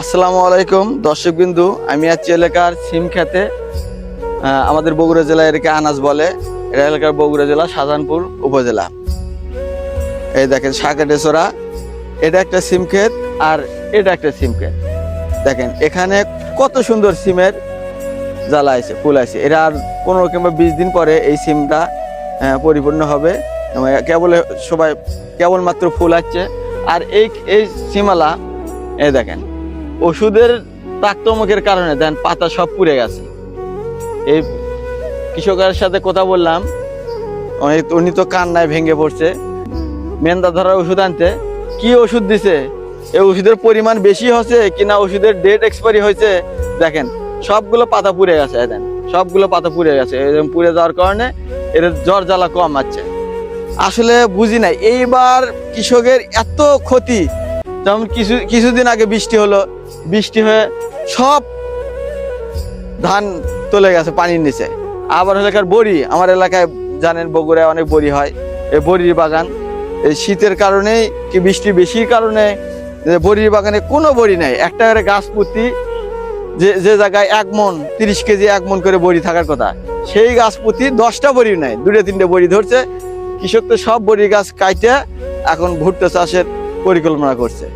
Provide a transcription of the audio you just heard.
আসসালামু আলাইকুম, দর্শকবিন্দু। আমি আছি এলাকার সিম খেতে। আমাদের বগুড়া জেলা এটাকে আনাজ বলে। এটা এলাকার বগুড়া জেলা, শাহজাহানপুর উপজেলা। এই দেখেন সাকেটেছড়া এটা একটা সিম ক্ষেত আর এটা একটা সিম ক্ষেত। দেখেন, এখানে কত সুন্দর সিমের জ্বালা আছে, ফুল আছে। এরা আর পনেরো কিংবা বিশ দিন পরে এই সিমটা পরিপূর্ণ হবে। কেবল সবাই, কেবলমাত্র ফুল আসছে। আর এই এই সিমালা এ দেখেন ওষুধের তাক্তমুখের কারণে, দেন পাতা সব পুড়ে গেছে। এই কৃষকের সাথে কথা বললাম, উনি- উনি তো কান্নায় ভেঙে পড়ছে। মেন্দা ধরার ওষুধ আনতে, কি ওষুধ দিছে? এই ওষুধের পরিমাণ বেশি হচ্ছে কিনা ওষুধের ডেট এক্সপায়ারি হয়েছে? দেখেন, সবগুলো পাতা পুড়ে গেছে দেন, সবগুলো পাতা পুড়ে গেছে। এরকম পুড়ে যাওয়ার কারণে এর জ্বর জ্বালা কম আছে। আসলে বুঝি নাই, এইবার কৃষকের এত ক্ষতি যেমন কিছু, কিছুদিন আগে বৃষ্টি হলো, বৃষ্টি হয়ে সব ধান চলে গেছে পানির নিচে। আবার এলাকার বড়ি, আমার এলাকায় জানেন বগুড়ায় অনেক বড়ি হয়, এই বড়ির বাগান। এই শীতের কারণেই কি বৃষ্টি বেশির কারণে বড়ির বাগানে কোনো বড়ি নাই, একটা করে গাছ পুঁতি, যে যে জায়গায় এক মন, তিরিশ কেজি এক মন করে বড়ি থাকার কথা, সেই গাছ পুঁতি দশটা বড়ি নাই দুটো তিনটে বড়ি ধরছে, কৃষক তো সব বড়ি গাছ কাইটে, এখন ভুট্টা চাষের পরিকল্পনা করছে।